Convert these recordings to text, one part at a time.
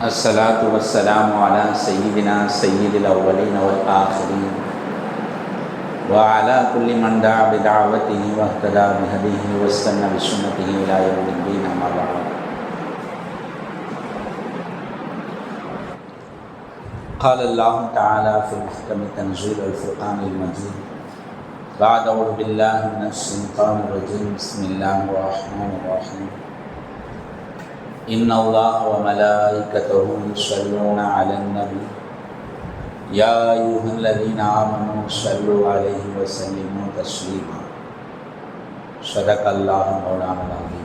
الصلاة والسلام على سيدنا سيد الأولين والآخرين. وعلى كل من دعا بدعوته واهتدى بهديه واستنى بسنته إلى يوم الدين أما بعد. قال الله تعالى في محكم تنزيل الفرقان المجيد بعد أعوذ بالله من الشيطان الرجيم. بسم الله الرحمن الرحيم. إن الله وملائكته يصلون على النبي يا أيها الذين آمنوا صلوا عليه وسلموا تسليما صدق الله مولانا العظيم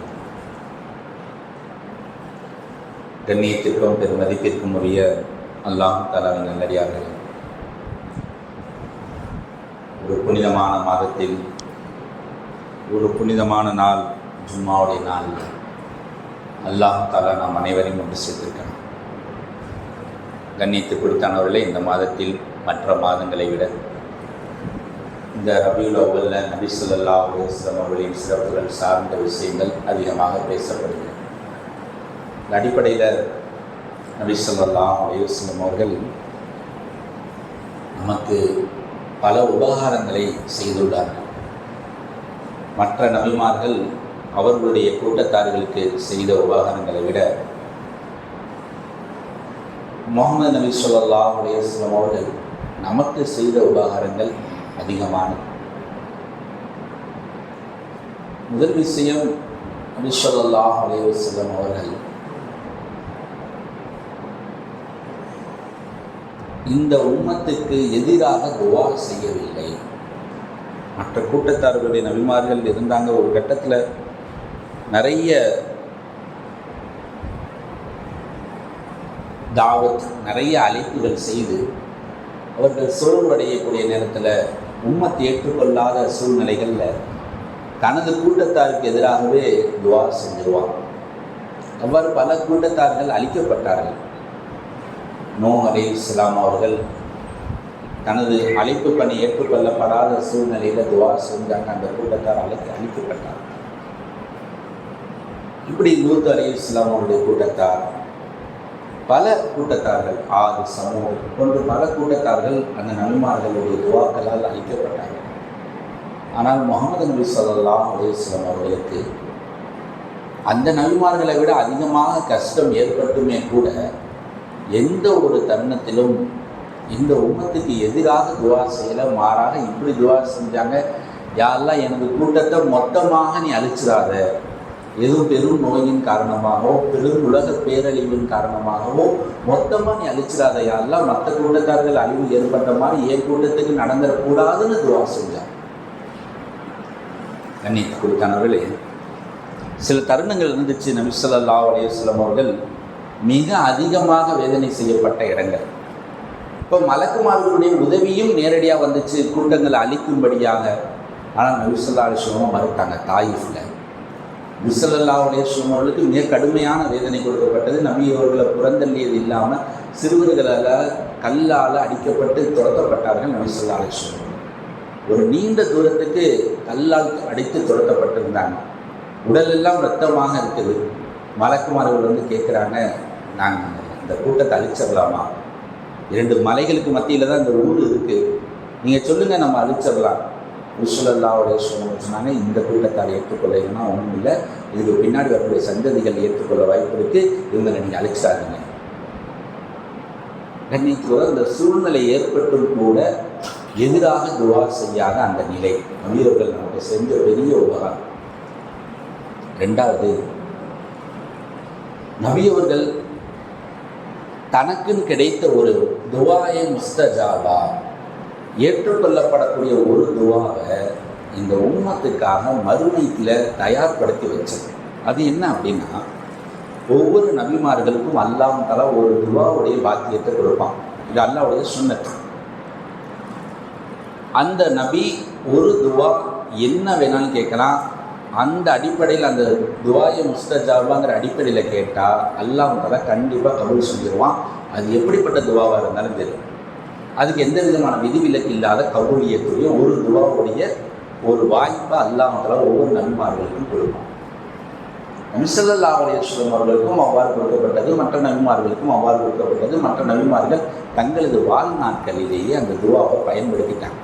கண்ணியத்திற்கும் பெருமதிப்பிற்கும் உரிய அல்லாஹ் தலாவின் நல்லடியார்கள் ஒரு புனிதமான மாதத்தில் ஒரு புனிதமான நாள் ஜும்மாவுடைய நாள் அல்லாஹ் தாலா நாம் அனைவரையும் ஒன்று சேர்த்திருக்கணும். கண்ணியத்து கொடுத்தானவர்களே இந்த மாதத்தில் மற்ற மாதங்களை விட இந்த ரபியுல் அவ்வல்ல நபி சொல்லல்லா அலுவலம் அவர்களின் சிறப்புகள் சார்ந்த விஷயங்கள் அதிகமாக பேசப்படுகிறது. அடிப்படையில் நபி சொல்லல்லா அலுவலம் அவர்கள் நமக்கு பல உபகாரங்களை செய்துள்ளார்கள். மற்ற நபிமார்கள் அவர்களுடைய கூட்டத்தார்களுக்கு செய்த உபகாரங்களை விட முகமது நபி சொல்லா அலையம் அவர்கள் நமக்கு செய்த உபகாரங்கள் அதிகமானது. முதல் விஷயம் நபி சொல்லா அலையம் அவர்கள் இந்த உம்மத்துக்கு எதிராக துவா செய்யவில்லை. மற்ற கூட்டத்தார்களுடைய நபிமார்கள் இருந்தாங்க ஒரு கட்டத்தில் நிறைய தாவத் நிறைய அழைப்புகள் செய்து அவர்கள் சோர்வடையக்கூடிய நேரத்தில் உம்மத்தை ஏற்றுக்கொள்ளாத சூழ்நிலைகளில் தனது கூட்டத்தாருக்கு எதிராகவே துவா செஞ்சிருவான் அவ்வாறு பல கூட்டத்தார்கள் அழிக்கப்பட்டார்கள். நோ அலி இஸ்லாம் அவர்கள் தனது அழைப்பு பணி ஏற்றுக்கொள்ளப்படாத சூழ்நிலையில் துவா செஞ்சாங்க. அந்த கூட்டத்தார் அழைக்க அழிக்கப்பட்டார் இப்படி லூத் அலி இஸ்லாம் அவருடைய கூட்டத்தார் பல கூட்டத்தார்கள் ஆறு சமூகம் போன்று பல கூட்டத்தார்கள் அந்த நன்மார்களுடைய துவாக்களால் அழிக்கப்பட்டார்கள். ஆனால் முகமது நபி சொல்லா அலிஸ்லாம் அவர்களுக்கு அந்த நபிமார்களை விட அதிகமாக கஷ்டம் ஏற்பட்டுமே கூட எந்த ஒரு தருணத்திலும் இந்த உமத்துக்கு எதிராக துவா செய்யலை மாறாக இப்படி துவா செஞ்சாங்க. யாரெல்லாம் எனது கூட்டத்தை மொத்தமாக நீ அழிச்சிடாத எதுவும் பெரும் நோயின் காரணமாகவோ பெரும் உலக பேரழிவின் காரணமாகவோ மொத்தமாக நீ அழிச்சிடாத எல்லாம் மற்ற கூட்டத்தார்கள் அழிவு ஏற்பட்ட மாதிரி என் கூட்டத்துக்கு நடந்துடக்கூடாதுன்னு துவா செஞ்சார். கண்ணியத்து சில தருணங்கள் இருந்துச்சு நபிசல்லா அலையுஸ்லம் அவர்கள் மிக அதிகமாக வேதனை செய்யப்பட்ட இடங்கள். இப்போ மலக்குமார்களுடைய உதவியும் நேரடியாக வந்துச்சு கூட்டங்களை அழிக்கும்படியாக. ஆனால் நபிசல்லா அலிஸ்லமும் மறுத்தாங்க தாயிஃபில். விசலல்லா அலிஸ்லம் அவர்களுக்கு மிக கடுமையான வேதனை கொடுக்கப்பட்டது. நபியவர்களை புறந்தள்ளியது இல்லாமல் சிறுவர்களால் கல்லால் அடிக்கப்பட்டு துரத்தப்பட்டார்கள் நபிசல்லா அலிஸ்லம் ஒரு நீண்ட தூரத்துக்கு கல்லால் அடித்து துரத்தப்பட்டிருந்தாங்க. உடலெல்லாம் ரத்தமாக இருக்குது. மலக்குமார்கள் வந்து கேட்குறாங்க நாங்கள் இந்த கூட்டத்தை அழிச்சிடலாமா? இரண்டு மலைகளுக்கு மத்தியில் தான் இந்த ஊர் இருக்குது நீங்கள் சொல்லுங்கள் நம்ம அழிச்சிடலாம். விஸ்வலல்லாவுடைய சொன்னாங்க இந்த கூட்டத்தார் ஏற்றுக்கொள்ளைன்னா ஒன்றும் இல்லை. இதுக்கு பின்னாடி வரக்கூடிய சந்ததிகள் ஏற்றுக்கொள்ள வாய்ப்பு இருக்குது இவங்களை நீங்கள் அழைச்சாதீங்க கண்ணியத்தோட இந்த சூழ்நிலை ஏற்பட்டும் கூட எதிராக துவா செய்யாத அந்த நிலை. நபியவர்கள் நமக்கு செஞ்ச பெரிய உபகாரம். ரெண்டாவது நபியவர்கள் தனக்குன்னு கிடைத்த ஒரு துவாய முஸ்தஜாபா. ஏற்றுக்கொள்ளப்படக்கூடிய ஒரு துவாவை இந்த உண்மத்துக்காக மறுமைத்தில் தயார்படுத்தி வச்சது. அது என்ன அப்படின்னா ஒவ்வொரு நபிமார்களுக்கும் அல்லாம் தலா ஒரு துவாவுடைய பாக்கியத்தை கொடுப்பான். இது அல்லாவுடைய சுண்ணத்து. அந்த நபி ஒரு துவா என்ன வேணாலும் கேட்கலாம். அந்த அடிப்படையில் அந்த துவாய முஸ்தஜாவாங்கிற அடிப்படையில் கேட்டால் அல்லாஹால கண்டிப்பாக கபூல் செஞ்சிருவான். அது எப்படிப்பட்ட துவாவாக இருந்தாலும் தெரியும் அதுக்கு எந்த விதமான விதிவிலக்கு இல்லாத கபூலியத்துடைய ஒரு துவாவுடைய ஒரு வாய்ப்பை அல்லாஹால ஒவ்வொரு நன்மார்களுக்கும் கொடுப்பான். நபிசல்லா அலையம் அவர்களுக்கும் அவ்வாறு கொடுக்கப்பட்டது மற்ற நபிமார்களுக்கும் அவ்வாறு கொடுக்கப்பட்டது மற்ற நபிமார்கள் தங்களது வாழ்நாட்களிலேயே அந்த துவாவை பயன்படுத்திட்டாங்க.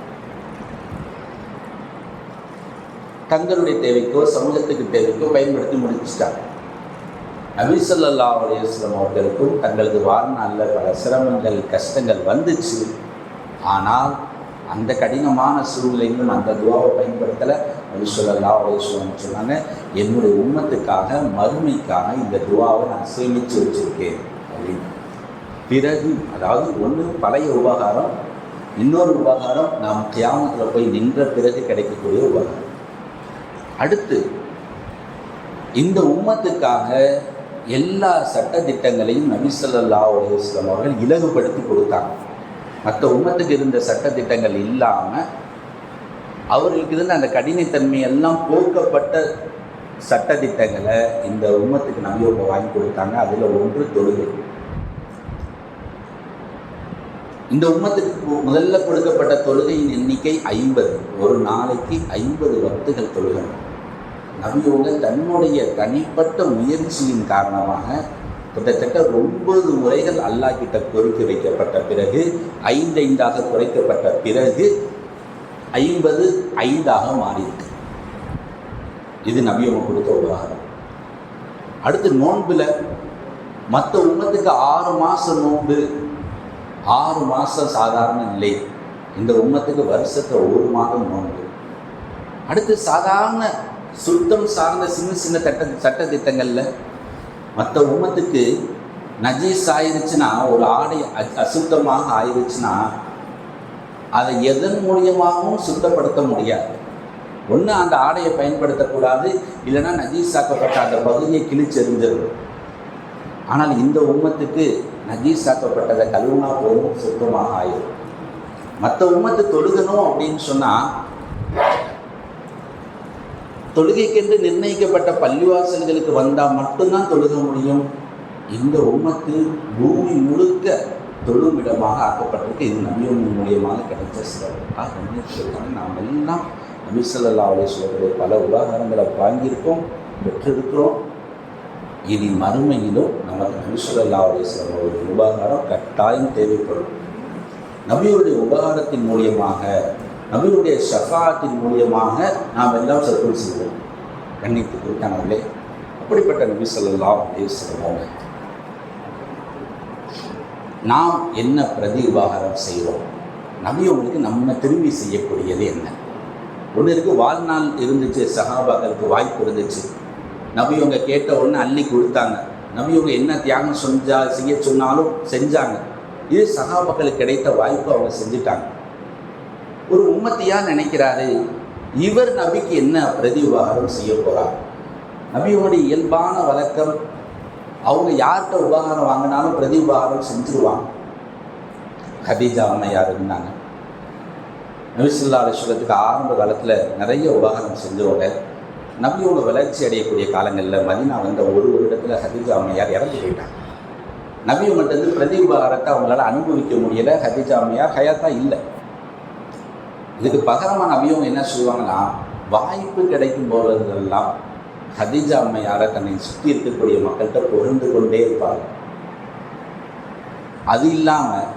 தங்களுடைய தேவைக்கோ சமூகத்துக்கு தேவைக்கோ பயன்படுத்தி முடிச்சுட்டாங்க. நபிசல்லா அலையம் அவர்களுக்கும் தங்களது வாழ்நாளில் பல சிரமங்கள் கஷ்டங்கள் வந்துச்சு. ஆனால் அந்த கடினமான சூழ்நிலையிலும் அந்த துவாவை பயன்படுத்தலை நபி சொல்லல்லா சொல்லணும்னு சொன்னாங்க. என்னுடைய உண்மத்துக்காக மறுமைக்காக இந்த துவாவை நான் சேமித்து வச்சுருக்கேன் அப்படின்னு. பிறகு அதாவது ஒன்று பழைய உபகாரம் இன்னொரு உபகாரம் நாம் தியாகத்தில் போய் நின்ற பிறகு கிடைக்கக்கூடிய உபகாரம். அடுத்து இந்த உம்மத்துக்காக எல்லா சட்ட திட்டங்களையும் நபிசல்லா உலகம் அவர்கள் இலகுபடுத்தி கொடுத்தாங்க. மற்ற உம்மத்துக்கு இருந்த சட்ட திட்டங்கள் இல்லாமல் அவர்களுக்கு இருந்த அந்த கடினத்தன்மை எல்லாம் போக்கப்பட்ட சட்ட திட்டங்களை இந்த உம்மத்துக்கு நபியோக வாங்கி கொடுத்தாங்க. அதில் ஒன்று தொழுகை. இந்த உம்மத்துக்கு முதல்ல கொடுக்கப்பட்ட தொழுகையின் எண்ணிக்கை ஐம்பது. ஒரு நாளைக்கு ஐம்பது வத்துகள் தொழுகணும். நபியோக தன்னுடைய தனிப்பட்ட முயற்சியின் காரணமாக கிட்டத்தட்ட ஒன்பது முறைகள் அல்லாஹ் கிட்ட பொறுத்து வைக்கப்பட்ட பிறகு ஐந்து ஐந்தாக குறைக்கப்பட்ட பிறகு ஐம்பது ஐந்தாக மாறியிருக்கு. இது நபியவங்க கொடுத்த உபகாரம் அடுத்து நோன்பில் மற்ற உம்மத்துக்கு ஆறு மாதம் நோன்பு ஆறு மாதம் சாதாரண நிலை. இந்த உம்மத்துக்கு வருஷத்தில் ஒரு மாதம் நோன்பு. அடுத்து சாதாரண சுத்தம் சார்ந்த சின்ன சின்ன சட்ட சட்ட திட்டங்களில் மற்ற உமத்துக்கு நஜீஸ் ஆயிருச்சுன்னா ஒரு ஆடை அசுத்தமாக ஆயிருச்சுன்னா அதை எதன் மூலியமாகவும் சுத்தப்படுத்த முடியாது. ஒன்று அந்த ஆடையை பயன்படுத்தக்கூடாது இல்லைன்னா நஜீஸாக்கப்பட்ட அந்த பகுதியை கிழிச்செறிஞ்சிடும் ஆனால் இந்த உம்மத்துக்கு நஜீஸாக்கப்பட்டதை கழுவுனா போதும் சுத்தமாக ஆயிடும் மற்ற உம்மத்து தொழுகணும் அப்படின்னு சொன்னால் தொழுகைக்கென்று நிர்ணயிக்கப்பட்ட பள்ளிவாசல்களுக்கு வந்தால் மட்டும்தான் தொழுக முடியும். இந்த உம்மத்து பூமி முழுக்க தொழுமிடமாக ஆக்கப்பட்டிருக்கு. இது நபியொன்று மூலியமாக கிடைச்ச சிறப்பு நாம் எல்லாம் நபிசல்லா அலேஸ்வரருடைய பல உபகாரங்களை வாங்கியிருக்கோம் பெற்றிருக்கிறோம். இனி மறுமையிலும் நமக்கு நபிசல்லா அலேஸ்வரம் ஒரு உபகாரம் கட்டாயம் தேவைப்படும். நபியுடைய உபகாரத்தின் மூலியமாக நபியுடைய ஷஃபாத்தின் மூலியமாக நாம் எல்லாம் சர்க்குள் செய்வோம் கண்ணித்து கொடுத்தாங்களே அப்படிப்பட்ட நபி அப்படின்னு சொல்லுவாங்க நாம் என்ன பிரதி உபகாரம் செய்கிறோம் நபி உங்களுக்கு நம்ம திரும்பி செய்யக்கூடியது என்ன? ஒன்று இருக்குது வாழ்நாள் இருந்துச்சு சகாபாக்களுக்கு வாய்ப்பு இருந்துச்சு. நபி அவங்க கேட்ட உடனே அள்ளி கொடுத்தாங்க. நபி அவங்க என்ன தியாகம் செஞ்சா செய்ய சொன்னாலும் செஞ்சாங்க. இது சகாபாக்களுக்கு கிடைத்த வாய்ப்பு அவங்க செஞ்சுட்டாங்க. ஒரு உம்மத்தியாக நினைக்கிறாரு இவர் நபிக்கு என்ன பிரதி உபகாரம் செய்ய போகிறார் நபியோடைய இயல்பான வழக்கம் அவங்க யார்கிட்ட உபகாரம் வாங்கினாலும் பிரதி உபகாரம் செஞ்சுருவாங்க. ஹதீஜா அம்மையார் இருந்தாங்க. நபிசுல்லா அலிஸ்வரத்துக்கு ஆரம்ப காலத்தில் நிறைய உபகாரம் செஞ்சவங்க நபியோட வளர்ச்சி அடையக்கூடிய காலங்களில் மதினா வந்த ஒரு வருடத்தில் ஹதீஜா அம்மையார் இறந்து போயிட்டாங்க. நபி மட்டும் பிரதி உபகாரத்தை அவங்களால அனுபவிக்க முடியலை ஹதீஜா அம்மையார் ஹயாத்தா இல்லை. இதுக்கு பகரமாக நபியவங்க என்ன சொல்லுவாங்கன்னா வாய்ப்பு கிடைக்கும் போதெல்லாம் ஹதீஜா அம்மையாரை தன்னை சுற்றி இருக்கக்கூடிய மக்கள்கிட்ட புகழ்ந்து கொண்டே இருப்பாங்க அது இல்லாமல்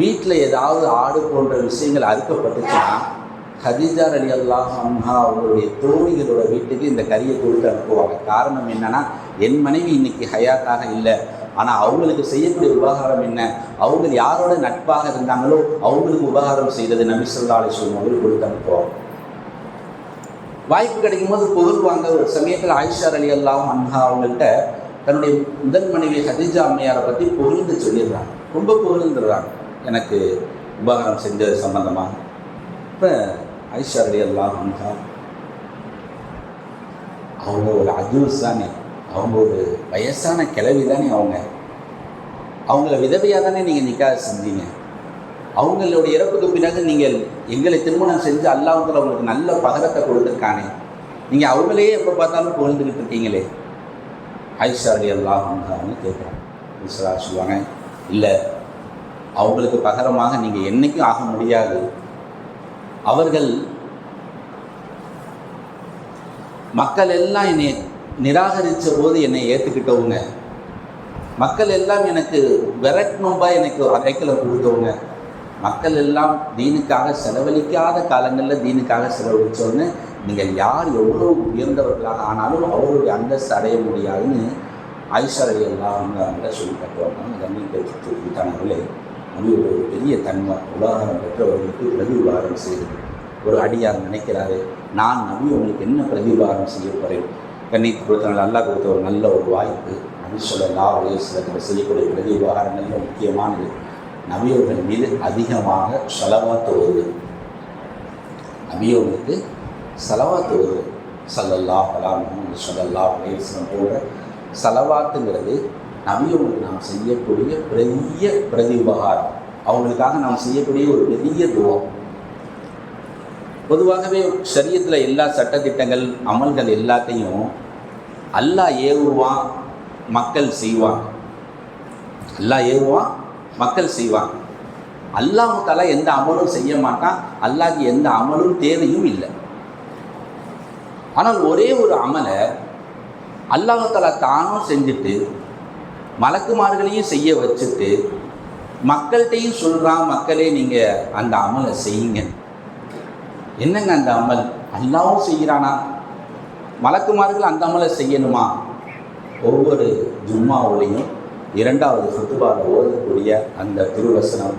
வீட்டில் ஏதாவது ஆடு போன்ற விஷயங்கள் அறுக்கப்பட்டுச்சுன்னா ஹதீஜா அலி அல்லாஹ் அம்ஹா அவங்களுடைய தோழிகளோட வீட்டுக்கு இந்த கறியை கொடுத்து அனுப்புவாங்க. காரணம் என்னன்னா என் மனைவி இன்னைக்கு ஹயாத்தாக இல்லை. ஆனால் அவங்களுக்கு செய்யக்கூடிய உபகாரம் என்ன? அவங்க யாரோட நட்பாக இருந்தாங்களோ அவங்களுக்கு உபகாரம் செய்தது நபிசல்லா அலிஸ்வரம் அவர்கள் கொடுத்து அனுப்புவோம் வாய்ப்பு கிடைக்கும் போது புகழ்வாங்க ஒரு சமயத்தில் ஆயிஷா அலி அல்லாம் அன்ஹா அவங்கள்ட்ட தன்னுடைய முதல் மனைவி ஹதிஜா அம்மையாரை பற்றி புகழ்ந்து சொல்லிடுறாங்க. ரொம்ப புகழ்ந்துடுறாங்க. எனக்கு உபகாரம் செஞ்சது சம்பந்தமாக. இப்போ ஐஷா அலி அல்லாம் அன்ஹா அவங்க ஒரு அஜூஸ் தானே. அவங்க ஒரு வயசான கிளவி தானே அவங்க. அவங்கள விதவையாக தானே நீங்கள் நிக்காக செஞ்சீங்க? அவங்களுடைய இறப்புக்கு பிறகு நீங்கள் எங்களை திருமணம் செஞ்சு அல்லாஹத்தில் அவங்களுக்கு நல்ல பகரத்தை கொடுத்துருக்கானே. நீங்கள் அவங்களையே எப்போ பார்த்தாலும் புகழ்ந்துக்கிட்டு இருக்கீங்களே? ஐஷா அலி அல்லாஹ் கேட்குறாங்க ஈஸ்வரா சொல்லுவாங்க இல்லை அவங்களுக்கு பகரமாக நீங்கள் என்றைக்கும் ஆக முடியாது. அவர்கள் மக்கள் எல்லாம் என்னை நிராகரித்த போது என்னை ஏற்றுக்கிட்டவங்க மக்கள் எல்லாம் எனக்கு விரட்டணும்பா எனக்கு அரைக்கலை கொடுத்தவங்க. மக்கள் எல்லாம் தீனுக்காக செலவழிக்காத காலங்களில் தீனுக்காக செலவழித்தோன்னு நீங்கள் யார் எவ்வளோ உயர்ந்தவர்களாக ஆனாலும் அவருடைய அந்தஸ்து அடைய முடியாதுன்னு ஐஸ்வர்ய எல்லாம் அவங்க அவங்க சொல்லி கட்டுவாங்க கண்ணியத்தை அது ஒரு பெரிய தன்மை உலகம் பெற்றவர்களுக்கு பிரதிவாரம் செய்து ஒரு அடியார் நினைக்கிறாரு. நான் நபி உங்களுக்கு என்ன பிரதிவாரம் செய்ய போகிறேன் கண்ணீர் கொடுத்தனால நல்லா கொடுத்த ஒரு நல்ல ஒரு வாய்ப்பு. நபி சொல்லலா வயசில் செய்யக்கூடிய பிரதி விவகாரங்களில் முக்கியமானது. நபியவர்கள் மீது அதிகமாக செலவாத்து வருது நபியவர்களுக்கு செலவாத்து வருது சல்லல்லா பலாமும் சொல்லல்லா உலகம் போன்ற செலவாத்துங்கிறது நபியவங்களுக்கு நாம் செய்யக்கூடிய பெரிய பிரதி உபகாரம் அவங்களுக்காக நாம் செய்யக்கூடிய ஒரு பெரிய துவம் பொதுவாகவே சரியத்தில் எல்லா சட்டத்திட்டங்கள் அமல்கள் எல்லாத்தையும் அல்லாஹ் ஏவுவான் மக்கள் செய்வாங்க. அல்லாஹ் ஏவுவான் மக்கள் செய்வாங்க. அல்லாஹ் தலா எந்த அமலும் செய்ய மாட்டான் அல்லாஹ்க்கு எந்த அமலும் தேவையும் இல்லை. ஆனால் ஒரே ஒரு அமலை அல்லாஹ் தலா தானும் செஞ்சுட்டு மலக்குமார்களையும் செய்ய வச்சுட்டு மக்கள்கிட்டையும் சொல்கிறான் மக்களே நீங்கள் அந்த அமலை செய்யுங்க. என்னங்க அந்த அமல்? அல்லாவும் செய்கிறானா? மலக்குமார்கள் அந்த அமலை செய்யணுமா? ஒவ்வொரு ஜும்மாவுலையும் இரண்டாவது சுத்துபாவில் ஓதக்கூடிய அந்த திருவசனம்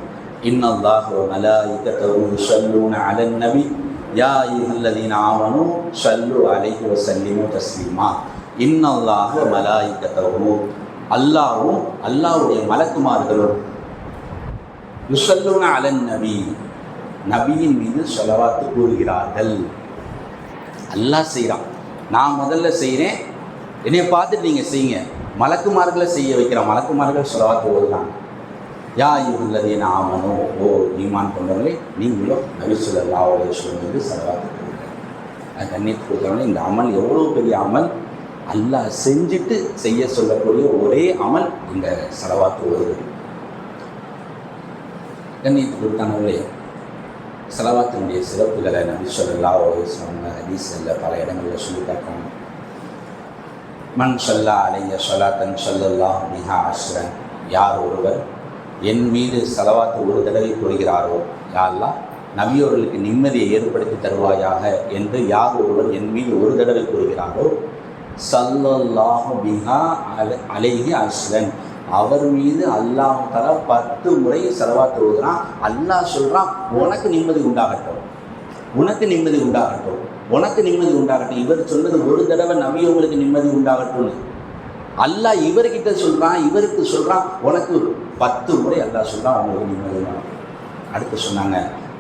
இன்னல்லாஹ் மலாயிகத்தஹு யுஸல்லூன அலன் நபி யா அய்யுஹல்லதீன ஆமனு ஸல்லு அலைஹி வஸல்லிமு தஸ்லீமா. இன்னல்லாஹ் மலாயிகத்தஹு அல்லாஹ்வும் அல்லாஹ்வுடைய மலக்குமார்களும் யுஸல்லூன அலன் நபி. நபியின் மீது செலவாத்து கூறுகிறார்கள். அல்லாஹ் செய்கிறான். நான் முதல்ல செய்கிறேன் என்னை பார்த்துட்டு நீங்கள் செய்யுங்க. மலக்குமார்களை செய்ய வைக்கிற மலக்குமார்கள் சொலவாத்து ஓதுதான் யா உள்ளது என ஆமனோ ஓ ஈமான் கொண்டவங்களே நீங்களும் நபி சொல்லா சொல்லும் மீது செலவாத்து கொடுங்க கண்ணியத்து கொடுத்தவங்களே இந்த அமல் எவ்வளோ பெரிய அமல்? அல்லாஹ் செஞ்சுட்டு செய்ய சொல்லக்கூடிய ஒரே அமல் இந்த செலவாத்து ஓதுறது கண்ணியத்து கொடுத்தானவங்களே செலவாத்தினுடைய சிறப்புகளை நபி சொல்லா சொன்ன ஹதீஸில் பல இடங்களில் சொல்லி பார்க்கணும் மண் சொல்லா அலைய தன் சொல்லல்லா மிகா அஸ்ரன். யார் ஒருவர் என் மீது செலவாத்து ஒரு தடவை கூறுகிறாரோ யாரெல்லாம் நவியோர்களுக்கு நிம்மதியை ஏற்படுத்தி தருவாயாக என்று யார் ஒருவர் என் மீது ஒரு தடவை கூறுகிறாரோ சல்லல்லாஹு பிஹா அலை அலைஹி அஸ்ரன். அவர் மீது அல்லாஹ் தர பத்து முறை செலவாத்து ஓதுறான். அல்லாஹ் சொல்கிறான் உனக்கு நிம்மதி உண்டாகட்டும். உனக்கு நிம்மதி உண்டாகட்டும். உனக்கு நிம்மதி உண்டாகட்டும். இவர் சொன்னது ஒரு தடவை நம்பியவங்களுக்கு நிம்மதி உண்டாகட்டும்னு. அல்லாஹ் இவர்கிட்ட சொல்கிறான் இவருக்கு சொல்கிறான் உனக்கு பத்து முறை அல்லா சொல்கிறான் அவங்களுக்கு நிம்மதி தான் அடுத்து சொன்னாங்க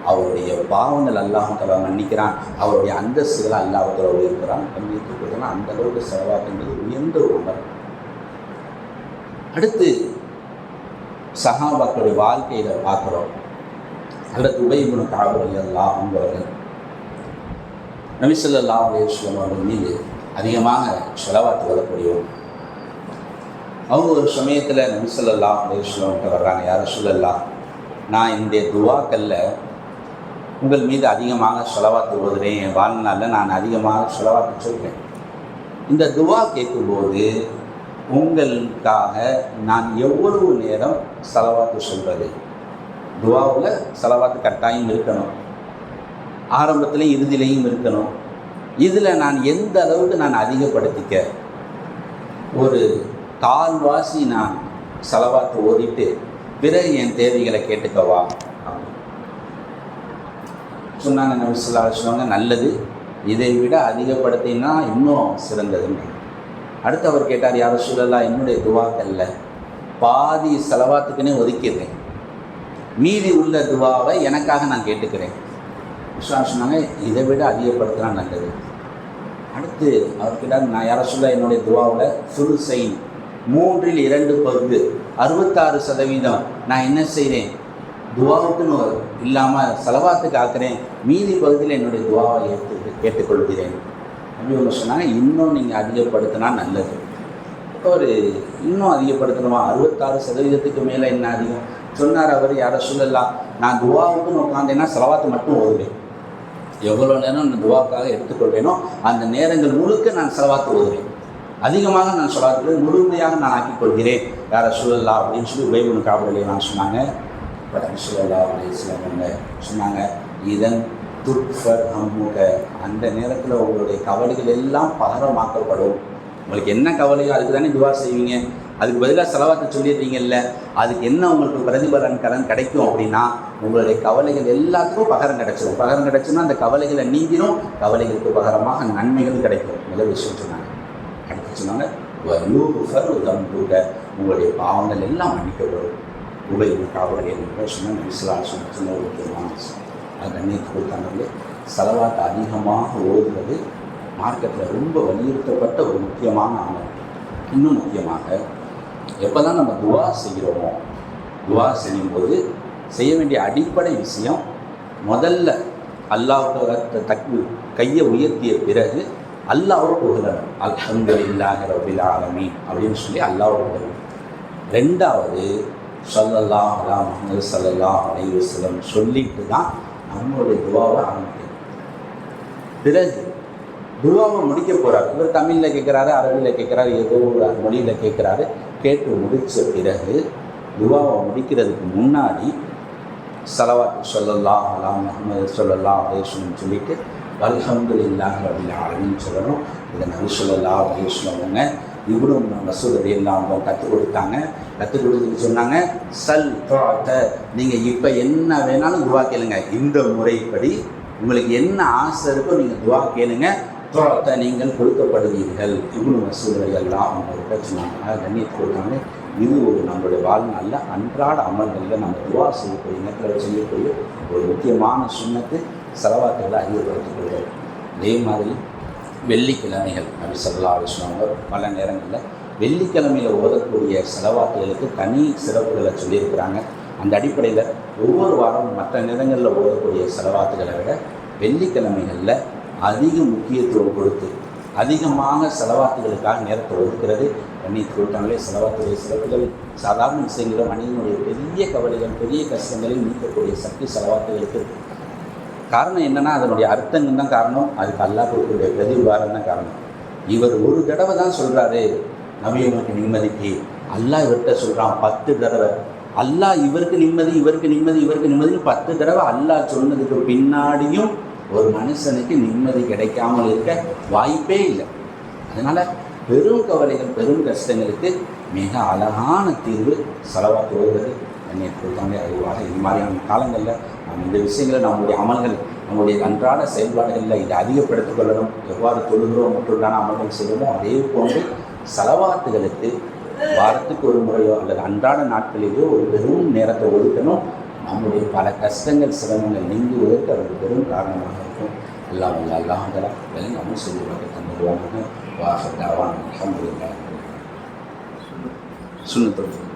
அவருடைய பாவங்கள் அல்லாஹால மன்னிக்கிறான். அவருடைய அந்தஸ்துகளை அல்லாஹால உயர்கிறான் கண்ணியத்து கொடுத்தனா அந்த அளவுக்கு செலவாக்குன்றது உயர்ந்த ஒரு உணர்வு அடுத்து சஹாபாக்களுடைய வாழ்க்கையில் பார்க்குறோம். அல்லது உபயோகம் காவல் எல்லாம் அவங்கவர்கள் நபிசல்லா அலேஸ்வரம் அவர்கள் மீது அதிகமாக செலவாத்து வரக்கூடியவர். அவங்க ஒரு சமயத்தில் நபிசல்லா அலேஸ்வரம்கிட்ட வர்றாங்க யாரும் சொல்லலாம் நான் இந்த துவாக்கல்ல உங்கள் மீது அதிகமாக செலவாத்து ஓதுறேன் என் வாழ்நாளில் நான் அதிகமாக செலவாத்து சொல்கிறேன் இந்த துவா கேட்கும்போது உங்களுக்காக நான் எவ்வளவு நேரம் செலவாத்து சொல்கிறது துவாவில் செலவாத்து கட்டாயம் இருக்கணும். ஆரம்பத்துலேயும் இறுதியிலையும் இருக்கணும். இதில் நான் எந்த அளவுக்கு நான் அதிகப்படுத்திக்க ஒரு கால்வாசி நான் செலவாத்து ஓடிட்டு பிறகு என் தேவைகளை கேட்டுக்கவா? சொன்னாங்க நபிசுல்லா சொன்னாங்க நல்லது. இதை விட அதிகப்படுத்தினா இன்னும் சிறந்ததுன்னு அடுத்து அவர் கேட்டார் யார் சூழலா என்னுடைய துவாக்கல்ல பாதி செலவாத்துக்குன்னே ஒதுக்கிடுறேன். மீதி உள்ள துவாவை எனக்காக நான் கேட்டுக்கிறேன். சொன்னாங்க இதை விட அதிகப்படுத்தினா நல்லது. அடுத்து அவர்கிட்ட நான் யாரை சொல்ல என்னுடைய துவாவில் சுரு செயின் மூன்றில் இரண்டு பங்கு. அறுபத்தாறு சதவீதம். நான் என்ன செய்கிறேன் துவாவுக்குன்னு இல்லாமல் செலவாத்துக்கு ஆக்குறேன். மீதி பகுதியில் என்னுடைய துவாவை ஏற்று கேட்டுக்கொள்கிறேன் அப்படின்னு சொன்னாங்க. இன்னும் நீங்கள் அதிகப்படுத்தினா நல்லது. ஒரு இன்னும் அதிகப்படுத்தணுமா? அறுபத்தாறு சதவீதத்துக்கு மேலே என்ன அதிகம்? சொன்னார் அவர் யாரை சொல்லலாம்? நான் துவாவுக்குன்னு உட்காந்தேன்னா செலவாத்து மட்டும் ஓதுவேன். எவ்வளோ நேரம் நான் துவாக்காக எடுத்துக்கொள்வேனோ அந்த நேரங்கள் முழுக்க நான் செலவாத்து ஓதுவேன் அதிகமாக நான் செலவாக்கு முழுமையாக நான் ஆக்கிக் கொள்கிறேன். யார சூழலா அப்படின்னு சொல்லி உபயோகம் காவலியை நான் சொன்னாங்க. சூழலா அப்படின்னு அவங்க சொன்னாங்க இதன் துட்பர் அம்முக. அந்த நேரத்தில் உங்களுடைய கவலைகள் எல்லாம் பகரமாக்கப்படும் உங்களுக்கு என்ன கவலையோ அதுக்கு தானே துவா செய்வீங்க. அதுக்கு பதிலாக செலவாக்க சொல்லிடுறீங்கல்ல அதுக்கு என்ன உங்களுக்கு பிரதிபலன் கலன் கிடைக்கும் அப்படின்னா உங்களுடைய கவலைகள் எல்லாத்துக்கும் பகரம் கிடைச்சிடும் பகரம் கிடைச்சுன்னா அந்த கவலைகளை நீங்கிடும் கவலைகளுக்கு பகரமாக நன்மைகள் கிடைக்கும். முதல் விஷயம் சொன்னாங்க. அடுத்து சொன்னாங்க உங்களுடைய பாவங்கள் எல்லாம் மன்னிக்கப்படும். உபயோக காவலை சொன்னால் விசுவாசம் சொன்ன சின்ன ஒரு முக்கியமான விஷயம்? அது கண்ணியத்தை கொடுத்தாங்க செலவாக்கு அதிகமாக ஓதுவது மார்க்கெட்டில் ரொம்ப வலியுறுத்தப்பட்ட ஒரு முக்கியமான அமல். இன்னும் முக்கியமாக எப்போ தான் நம்ம துவா செய்கிறோமோ துவா செய்யும்போது செய்ய வேண்டிய அடிப்படை விஷயம் முதல்ல அல்லாவுக்கு தக்கு கையை உயர்த்திய பிறகு அல்லாவை புகழணும் அல்ஹம்து இல்லாஹ் ரபில் ஆலமி அப்படின்னு சொல்லி அல்லாவை புகழணும் ரெண்டாவது சொல்லல்லா அலா முகமது சல்லல்லா அலைவசலம் சொல்லிட்டு தான் நம்மளுடைய துவாவை ஆரம்பிக்கணும் பிறகு துவாவை முடிக்க போகிறார் இவர் தமிழில் கேட்குறாரு அரபியில் கேட்குறாரு ஏதோ ஒரு மொழியில் கேட்குறாரு. கேட்டு முடித்த பிறகு துவாவை முடிக்கிறதுக்கு முன்னாடி சலவாத்து சொல்லல்லா அலாம் முகமது சொல்லல்லா அலேஸ்வரன் சொல்லிட்டு அல்ஹம்து இல்லாஹ் அப்படின்னு ஆளுன்னு சொல்லணும். இதை நபி சொல்லல்லா அலேஸ்வரவங்க இவரும் மசூதரி எல்லாம் அவங்க கற்றுக் கொடுத்தாங்க. கற்றுக் கொடுத்துட்டு சொன்னாங்க சல் தோத்த நீங்கள் இப்போ என்ன வேணாலும் துவா கேளுங்க. இந்த முறைப்படி உங்களுக்கு என்ன ஆசை இருக்கோ நீங்கள் துவா கேளுங்க. தோத்த நீங்கள் கொடுக்கப்படுவீர்கள் இவ்வளவு மசூதரை எல்லாம் அவங்க சொன்னாங்க கண்ணியத்தை கொடுத்தாங்க இது ஒரு நம்மளுடைய வாழ்நாளில் அன்றாட அமல்களில் நம்ம துவா செய்யக்கூடிய நேரத்தில் செய்யக்கூடிய ஒரு முக்கியமான சுண்ணத்து செலவாக்குகளை அறிவுறுத்திக் அதே மாதிரி வெள்ளிக்கிழமைகள் அப்படி சொல்லலாம் அலிஸ்லாம பல நேரங்களில் வெள்ளிக்கிழமையில் ஓதக்கூடிய செலவாக்குகளுக்கு தனி சிறப்புகளை சொல்லியிருக்கிறாங்க. அந்த அடிப்படையில் ஒவ்வொரு வாரமும் மற்ற நேரங்களில் ஓதக்கூடிய செலவாத்துகளை விட வெள்ளிக்கிழமைகளில் அதிக முக்கியத்துவம் கொடுத்து அதிகமாக செலவாத்துகளுக்காக நேரத்தை ஒதுக்கிறது. கண்ணி கொடுத்தாங்களே செலவாத்துடைய சிறப்புகள் சாதாரண விஷயங்களும் மனிதனுடைய பெரிய கவலைகள் பெரிய கஷ்டங்களை நீக்கக்கூடிய சக்தி செலவாத்துகளுக்கு காரணம் என்னென்னா அதனுடைய அர்த்தங்கள் தான் காரணம். அதுக்கு அல்லா கொடுக்கக்கூடிய பிரதிபாரம் தான் காரணம். இவர் ஒரு தடவை தான் சொல்கிறாரு நவியவனுக்கு நிம்மதிக்கு அல்லாஹ் இவர்கிட்ட சொல்கிறான் பத்து தடவை. அல்லாஹ் இவருக்கு நிம்மதி இவருக்கு நிம்மதி இவருக்கு நிம்மதினு பத்து தடவை அல்லாஹ் சொன்னதுக்கு பின்னாடியும் ஒரு மனுஷனுக்கு நிம்மதி கிடைக்காமல் இருக்க வாய்ப்பே இல்லை. அதனால் பெரும் கவலைகள் பெரும் கஷ்டங்களுக்கு மிக அழகான தீர்வு செலவாக்கு வருகிறது என்னை கொடுத்தாங்க அறிவாக இது மாதிரியான காலங்களில் நாம் இந்த விஷயங்களை நம்முடைய அமல்கள் நம்முடைய அன்றாட செயல்பாடுகளில் இதை அதிகப்படுத்திக் கொள்ளணும். எவ்வாறு தொழுகிறோம் மற்றொன்றான அமல்கள் செய்யணுமோ அதே போன்று செலவாத்துகளுக்கு வாரத்துக்கு ஒரு முறையோ அல்லது அன்றாட நாட்களிலேயோ ஒரு பெரும் நேரத்தை ஒதுக்கணும். நம்முடைய பல கஷ்டங்கள் சிரமங்கள் நீங்குவதற்கு அது பெரும் காரணமாக இருக்கும். எல்லாம் அல்ல அல்லாஹலா விலங்கு அமல் செய்வாங்க தந்துடுவாங்க வாசல் அலமதுல்லா சுண்ணத்தொழில்